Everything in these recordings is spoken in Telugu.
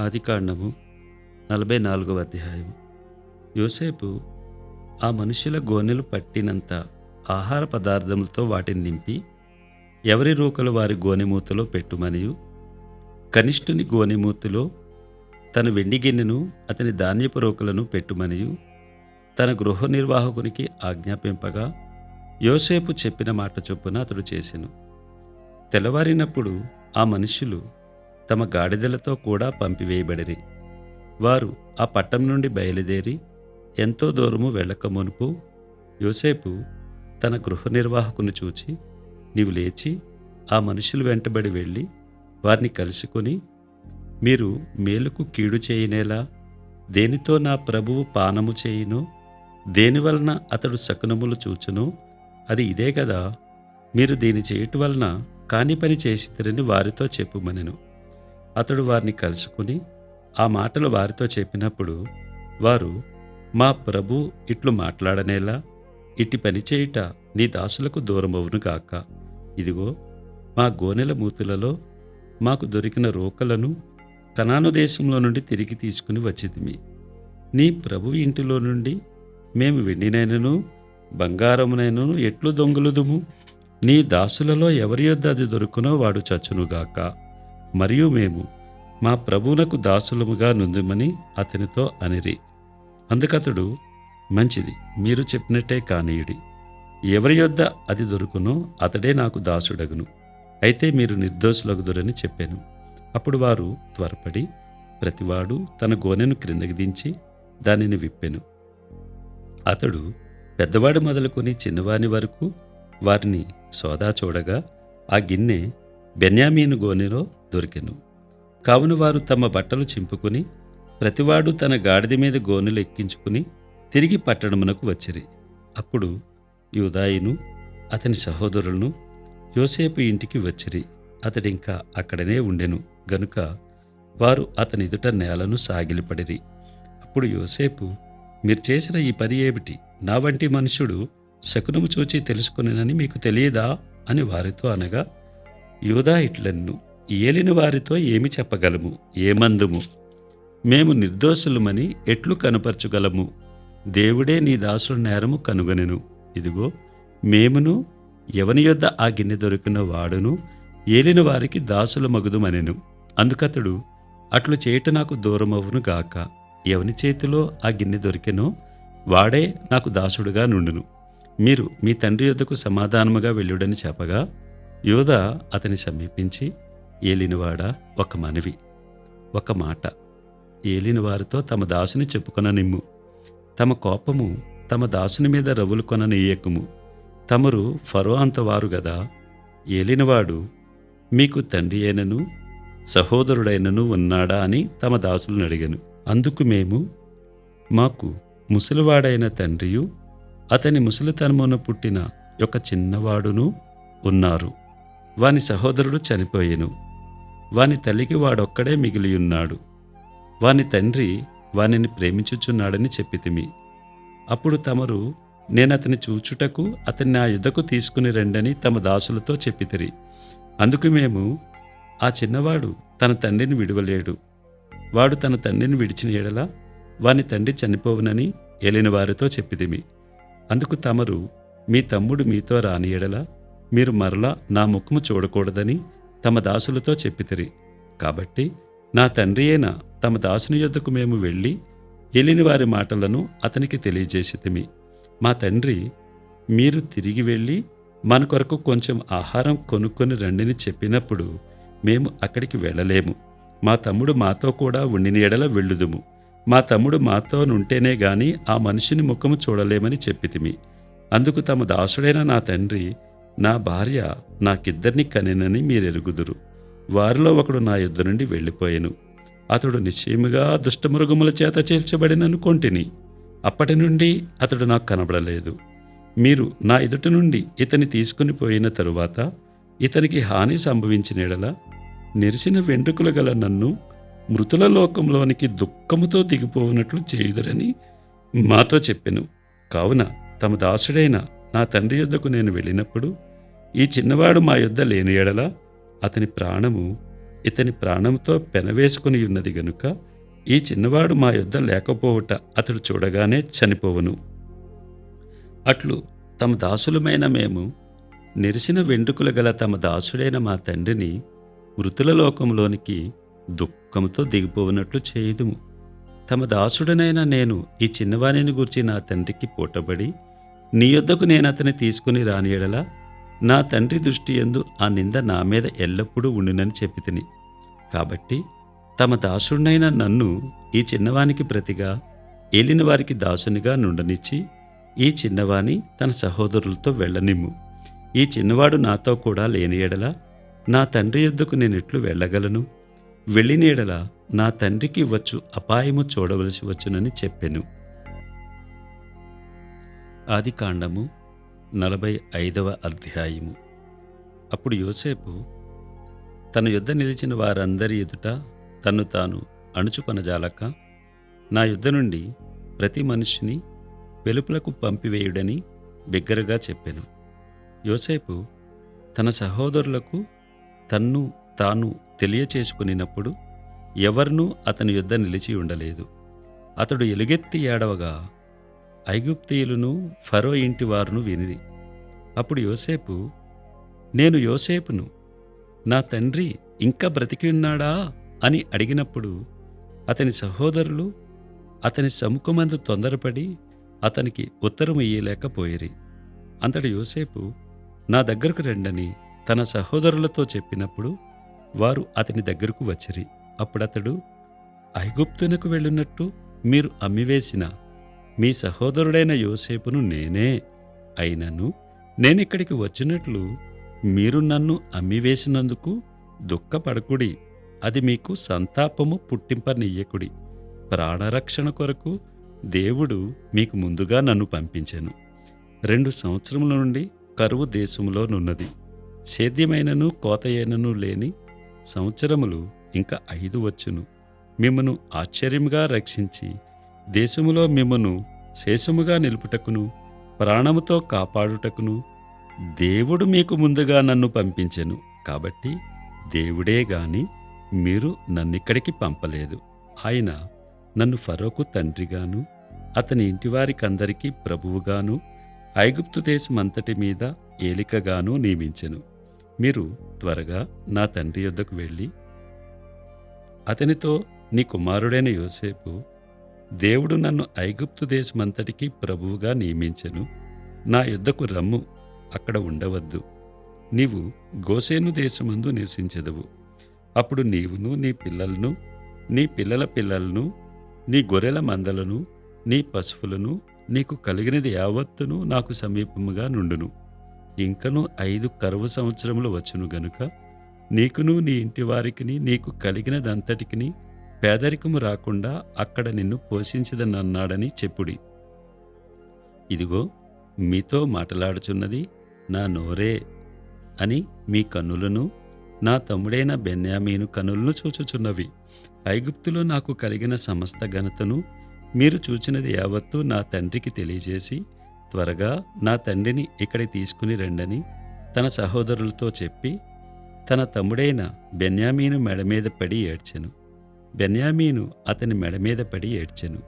ఆదికాండము నలభై నాలుగవ అధ్యాయం యోసేపు ఆ మనుషుల గోనెలు పట్టినంత ఆహార పదార్థములతో వాటిని నింపి ఎవరి రూకలు వారి గోనెమూతలో పెట్టుమనియు? కనిష్ఠుని గోనెమూతలో తన వెండి గిన్నెను అతని ధాన్యపు రోకలను పెట్టుమనియు? తన గృహ నిర్వాహకునికి ఆజ్ఞాపింపగా యోసేపు చెప్పిన మాట చొప్పున అతడు చేసెను. తెల్లవారినప్పుడు ఆ మనుషులు తమ గాడిదలతో కూడా పంపివేయబడిరి. వారు ఆ పట్టం నుండి బయలుదేరి ఎంతో దూరము వెళ్ళక మునుపు యోసేపు తన గృహ నిర్వాహకుని చూచి నీవు లేచి ఆ మనుషులు వెంటబడి వెళ్ళి వారిని కలుసుకొని మీరు మేలుకు కీడు చేయనేలా దేనితో నా ప్రభువు పానము చేయునో దేనివలన అతడు శకునములు చూచునో అది ఇదే కదా. మీరు దీని చేయటం వలన కాని పని చేసిద్దరని వారితో చెప్పుమనెను. అతడు వారిని కలుసుకుని ఆ మాటలు వారితో చెప్పినప్పుడు వారు మా ప్రభు ఇట్లు మాట్లాడనేలా ఇట్టి పని చేయుట నీ దాసులకు దూరమవును గాక. ఇదిగో మా గోనెల మూతులలో మాకు దొరికిన రోకలను కనాను దేశంలో నుండి తిరిగి తీసుకుని వచ్చితిమి. నీ ప్రభు ఇంటిలో నుండి మేము వెండినైనను బంగారమునైనను ఎట్లు దొంగలుదుము? నీ దాసులలో ఎవరి యొద్ద అది దొరుకునో వాడు చచ్చునుగాక మరియు మేము మా ప్రభువునకు దాసులముగా నుందుమని అతనితో అనిరి. అందుకతడు మంచిది మీరు చెప్పినట్టే కానీయుడి. ఎవరి యొద్ద అది దొరుకునో అతడే నాకు దాసుడగును. అయితే మీరు నిర్దోషులగుదురని చెప్పాను. అప్పుడు వారు త్వరపడి ప్రతివాడు తన గోనెను క్రిందకి దించి దానిని విప్పెను. అతడు పెద్దవాడు మొదలుకొని చిన్నవాని వరకు వారిని సోదా చూడగా ఆ గిన్నె బెన్యామీను గోనెలో దొరికెను. కావున వారు తమ బట్టలు చింపుకుని ప్రతివాడు తన గాడిద మీద గోనెలు ఎక్కించుకుని తిరిగి పట్టణమునకు వచ్చిరి. అప్పుడు యూదాయిను అతని సహోదరులను యోసేపు ఇంటికి వచ్చిరి. అతడింకా అక్కడనే ఉండెను. గనుక వారు అతని ఎదుట నేలను సాగిలిపడిరి. అప్పుడు యోసేపు మీరు చేసిన ఈ పని ఏమిటి? నా వంటి మనుషుడు శకునము చూచి తెలుసుకునేనని మీకు తెలియదా? అని వారితో అనగా యూదా ఇట్లన్ను. ఏలిన వారితో ఏమి చెప్పగలము? ఏమందుము? మేము నిర్దోషులమని ఎట్లు కనపరచగలము? దేవుడే నీ దాసుల నేరము కనుగొనెను. ఇదిగో మేమును ఎవని యొద్ద ఆ గిన్నె దొరికిన వాడును ఏలిన వారికి దాసుల మగుదుమనెను. అందుకతడు అట్లు చేయట నాకు దూరమవును గాక. ఎవని చేతిలో ఆ గిన్నె దొరికెనో వాడే నాకు దాసుడుగా నుండును. మీరు మీ తండ్రి యొద్దకు సమాధానముగా వెళ్ళుడని చెప్పగా యోధ అతని సమీపించి ఏలినవాడా ఒక మనవి ఒక మాట. ఏలిన వారితో తమ దాసుని చెప్పుకొననిమ్ము. తమ కోపము తమ దాసుని మీద రవులు కొననీయకుము తమరు ఫరో అంతవారు గదా. ఏలినవాడు మీకు తండ్రి అయినను సహోదరుడైనను ఉన్నాడా? అని తమ దాసులను అడిగాను. అందుకు మేము మాకు ముసలివాడైన తండ్రియు అతని ముసలితనమున పుట్టిన ఒక చిన్నవాడును ఉన్నారు. వాని సహోదరుడు చనిపోయెను. వాని తల్లికి వాడొక్కడే మిగిలియున్నాడు. వాని తండ్రి వానిని ప్రేమించుచున్నాడని చెప్పితిమి. అప్పుడు తమరు నేనతని చూచుటకు అతన్ని నా యుద్ధకు తీసుకుని రండని తమ దాసులతో చెప్పితిరి. అందుకు మేము ఆ చిన్నవాడు తన తండ్రిని విడవలేడు. వాడు తన తండ్రిని విడిచిన ఎడల వాని తండ్రి చనిపోవునని ఏలిన వారితో చెప్పిదిమి అందుకు తమరు మీ తమ్ముడు మీతో రాని ఎడల మీరు మరలా నా ముఖము చూడకూడదని తమ దాసులతో చెప్పితిరి. కాబట్టి నా తండ్రి అయిన తమ దాసుని యొద్దకు మేము వెళ్ళి వెళ్ళిన వారి మాటలను అతనికి తెలియజేసితిమి. మా తండ్రి మీరు తిరిగి వెళ్ళి మన కొరకు కొంచెం ఆహారం కొనుక్కొని రండిని చెప్పినప్పుడు మేము అక్కడికి వెళ్ళలేము. మా తమ్ముడు మాతో కూడా ఉండిన ఎడల వెళ్ళుదుము. మా తమ్ముడు మాతో నుంటేనే గాని ఆ మనిషిని ముఖము చూడలేమని చెప్పితిమి. అందుకు తమ దాసుడైన నా తండ్రి నా భార్య నాకిద్దరిని కనెనని మీరెరుగుదురు. వారిలో ఒకడు నా యుద్ధ నుండి వెళ్ళిపోయెను. అతడు నిశ్చయముగా దుష్టమృగముల చేత చేర్చబడిననుకొంటిని అప్పటి నుండి అతడు నాకు కనబడలేదు. మీరు నా ఎదుటి నుండి ఇతని తీసుకుని పోయిన తరువాత ఇతనికి హాని సంభవించిన ఎడల నెరిసిన వెంట్రుకలు గల నన్ను మృతుల లోకంలోనికి దుఃఖముతో దిగిపోవునట్లు చేయుదరని మాతో చెప్పెను. కావున తమ దాసుడైన నా తండ్రి యొద్దకు నేను వెళ్ళినప్పుడు ఈ చిన్నవాడు మా యొద్ద లేని ఎడల అతని ప్రాణము ఇతని ప్రాణంతో పెనవేసుకుని ఉన్నది గనుక ఈ చిన్నవాడు మా యొద్ద లేకపోవుట అతడు చూడగానే చనిపోవును. అట్లు తమ దాసులమైన మేము నెరిసిన వెంట్రుకలు గల తమ దాసుడైన మా తండ్రిని మృతుల లోకంలోనికి దుఃఖంతో దిగిపోవనట్లు చేయుదుము. తమ దాసుడనైన నేను ఈ చిన్నవాణిని గూర్చి నా తండ్రికి పూటబడి నీ యొద్దకు నేను అతని తీసుకుని రానియడలా నా తండ్రి దృష్టి ఎందు ఆ నింద నా మీద ఎల్లప్పుడూ ఉండునని చెప్పి తిని. కాబట్టి తమ దాసుడినైన నన్ను ఈ చిన్నవానికి ప్రతిగా ఏలిన వారికి దాసునిగా నుండనిచ్చి ఈ చిన్నవాని తన సహోదరులతో వెళ్ళనిమ్ము. ఈ చిన్నవాడు నాతో కూడా లేని ఎడల నా తండ్రి ఎద్దుకు నేనెట్లు వెళ్ళగలను? వెళ్ళిన ఎడల నా తండ్రికి వచ్చు అపాయము చూడవలసి వచ్చునని చెప్పెను. ఆది కాండము నలభై ఐదవ అధ్యాయము. అప్పుడు యోసేపు తన యుద్ధ నిలిచిన వారందరి ఎదుట తన్ను తాను అణుచుకొనజాలక నా యుద్ధ నుండి ప్రతి మనిషిని వెలుపులకు పంపివేయుడని బిగ్గరగా చెప్పాను. యోసేపు తన సహోదరులకు తన్ను తాను తెలియచేసుకునినప్పుడు ఎవరినూ అతని యుద్ధ నిలిచి ఉండలేదు అతడు ఎలుగెత్తి ఏడవగా ఐగుప్తీయులను ఫరో ఇంటి వారును వినిరి. అప్పుడు యోసేపు నేను యోసేపును నా తండ్రి ఇంకా బ్రతికి ఉన్నాడా? అని అడిగినప్పుడు అతని సహోదరులు అతని సముఖమందు తొందరపడి అతనికి ఉత్తరం ఇయ్యలేకపోయిరి. అంతటి యోసేపు నా దగ్గరకు రండని తన సహోదరులతో చెప్పినప్పుడు వారు అతని దగ్గరకు వచ్చిరి. అప్పుడతడు ఐగుప్తునకు వెళ్ళున్నట్టు మీరు అమ్మివేసిన మీ సహోదరుడైన యోసేపును నేనే. అయినను నేనిక్కడికి వచ్చినట్లు మీరు నన్ను అమ్మివేసినందుకు దుఃఖపడకుడి. అది మీకు సంతాపము పుట్టింపనీయకుడి. ప్రాణరక్షణ కొరకు దేవుడు మీకు ముందుగా నన్ను పంపించాను. రెండు సంవత్సరముల నుండి కరువు దేశంలోనున్నది సేద్యమైనను కోతయైనను లేని సంవత్సరములు ఇంకా ఐదు వచ్చును. మిమ్మను ఆశ్చర్యంగా రక్షించి దేశములో మిమ్మను శేషముగా నిలుపుటకును ప్రాణముతో కాపాడుటకును దేవుడు మీకు ముందుగా నన్ను పంపించెను. కాబట్టి దేవుడే గాని మీరు నన్నిక్కడికి పంపలేదు. ఆయన నన్ను ఫరోకు తండ్రిగాను అతని ఇంటివారికందరికీ ప్రభువుగాను ఐగుప్తు దేశమంతటి మీద ఏలికగాను నియమించెను. మీరు త్వరగా నా తండ్రి యొద్దకు వెళ్ళి అతనితో నీ కుమారుడైన యోసేపు దేవుడు నన్ను ఐగుప్తు దేశమంతటికి ప్రభువుగా నియమించెను. నా యుద్ధకు రమ్ము అక్కడ ఉండవద్దు. నీవు గోసేను దేశమందు నివసించెదవు. అప్పుడు నీవును నీ పిల్లలను నీ పిల్లల పిల్లలను నీ గొర్రెల మందలను నీ పశువులను నీకు కలిగినది యావత్తును నాకు సమీపముగా నుండును. ఇంకను ఐదు కరువు సంవత్సరములు వచ్చును గనుక నీకును నీ ఇంటి వారికిని నీకు కలిగినదంతటికిని పేదరికము రాకుండా అక్కడ నిన్ను పోషించదనన్నాడని చెప్పుడి. ఇదిగో మీతో మాట్లాడుచున్నది నా నోరే అని మీ కన్నులను నా తమ్ముడైన బెన్యామీను కనులను చూచుచున్నవి. ఐగుప్తులో నాకు కలిగిన సమస్త ఘనతను మీరు చూచినది యావత్తూ నా తండ్రికి తెలియజేసి త్వరగా నా తండ్రిని ఇక్కడి తీసుకుని రండని తన సహోదరులతో చెప్పి తన తమ్ముడైన బెన్యామీను మెడ మీద పడి ఏడ్చెను. బెన్యామీను అతని మెడ మీద పడి ఏడ్చెను.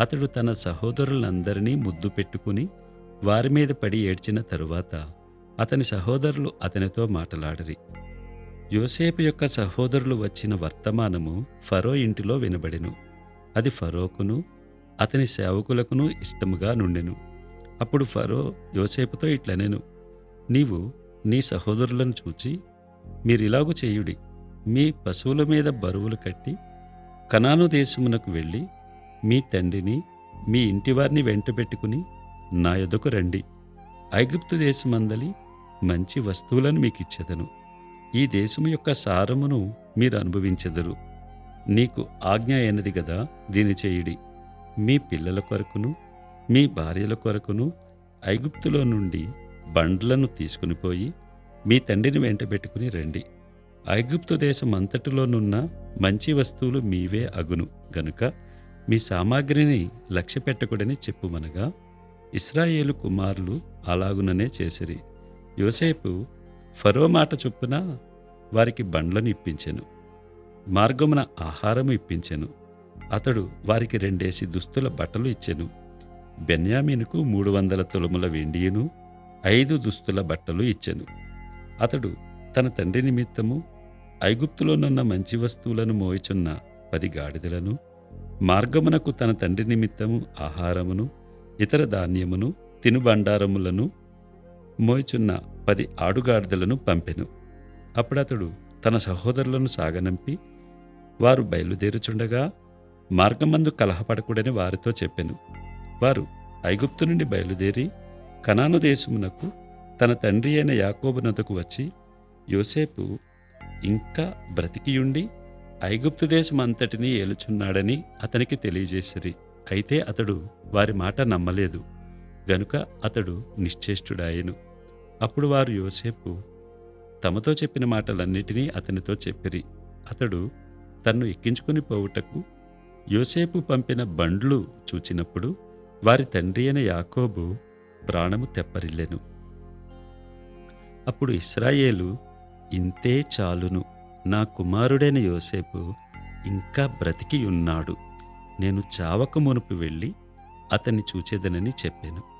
అతడు తన సహోదరులందరినీ ముద్దు పెట్టుకుని వారి మీద పడి ఏడ్చిన తరువాత అతని సహోదరులు అతనితో మాట్లాడరి. యోసేపు యొక్క సహోదరులు వచ్చిన వర్తమానము ఫరో ఇంటిలో వినబడెను. అది ఫరోకును అతని సేవకులకును ఇష్టముగా నుండెను. అప్పుడు ఫరో యోసేపుతో ఇట్లనెను నీవు నీ సహోదరులను చూచి మీరిలాగు చేయుడి. మీ పశువుల మీద బరువులు కట్టి కనాను దేశమునకు వెళ్ళి మీ తండ్రిని మీ ఇంటివారిని వెంటబెట్టుకుని నా యొద్దకు రండి. ఐగుప్తు దేశమందలి మంచి వస్తువులను మీకు ఇచ్చేదను ఈ దేశము యొక్క సారమును మీరు అనుభవించెదరు. నీకు ఆజ్ఞ అయినది కదా దీని చేయుడి. మీ పిల్లల కొరకును మీ భార్యల కొరకును ఐగుప్తులో నుండి బండ్లను తీసుకుని పోయి మీ తండ్రిని వెంటబెట్టుకుని రండి. ఐగుప్తు దేశం అంతటిలోనున్న మంచి వస్తువులు మీవే అగును. గనుక మీ సామాగ్రిని లక్ష్య పెట్టకూడని చెప్పుమనగా ఇస్రాయేలు కుమారులు అలాగుననే చేసిరి. యోసేపు ఫరో మాట చొప్పున వారికి బండ్లను ఇప్పించెను. మార్గమున ఆహారము ఇప్పించెను. అతడు వారికి రెండేసి దుస్తుల బట్టలు ఇచ్చెను. బెన్యామీనుకు మూడు వందల తులముల వెండియును ఐదు దుస్తుల బట్టలు ఇచ్చెను. అతడు తన తండ్రి నిమిత్తము ఐగుప్తులోనున్న మంచి వస్తువులను మోయిచున్న పది గాడిదలను మార్గమునకు తన తండ్రి నిమిత్తము ఆహారమును ఇతర ధాన్యమును తినుబండారములను మోయిచున్న పది ఆడుగాడిదలను పంపెను. అప్పుడతడు తన సహోదరులను సాగనంపి వారు బయలుదేరుచుండగా మార్గమందు కలహపడకూడని వారితో చెప్పెను. వారు ఐగుప్తు నుండి బయలుదేరి కనాను దేశమునకు తన తండ్రి అయిన యాకోబునతకు వచ్చి యోసేపు ఇంకా బ్రతికియుండి ఐగుప్తు దేశం అంతటినీ ఏలుచున్నాడని అతనికి తెలియజేసిరి. అయితే అతడు వారి మాట నమ్మలేదు. గనుక అతడు నిశ్చేష్టుడాయెను. అప్పుడు వారు యోసేపు తమతో చెప్పిన మాటలన్నిటినీ అతనితో చెప్పిరి. అతడు తన్ను ఎక్కించుకుని పోవుటకు యోసేపు పంపిన బండ్లు చూచినప్పుడు వారి తండ్రి అయిన యాకోబు ప్రాణము తెప్పరిల్లెను. అప్పుడు ఇస్రాయేలు ఇంతే చాలును. నా కుమారుడైన యోసేపు ఇంకా బ్రతికి ఉన్నాడు. నేను చావక మునుపు వెళ్ళి అతన్ని చూచేదనని చెప్పాను.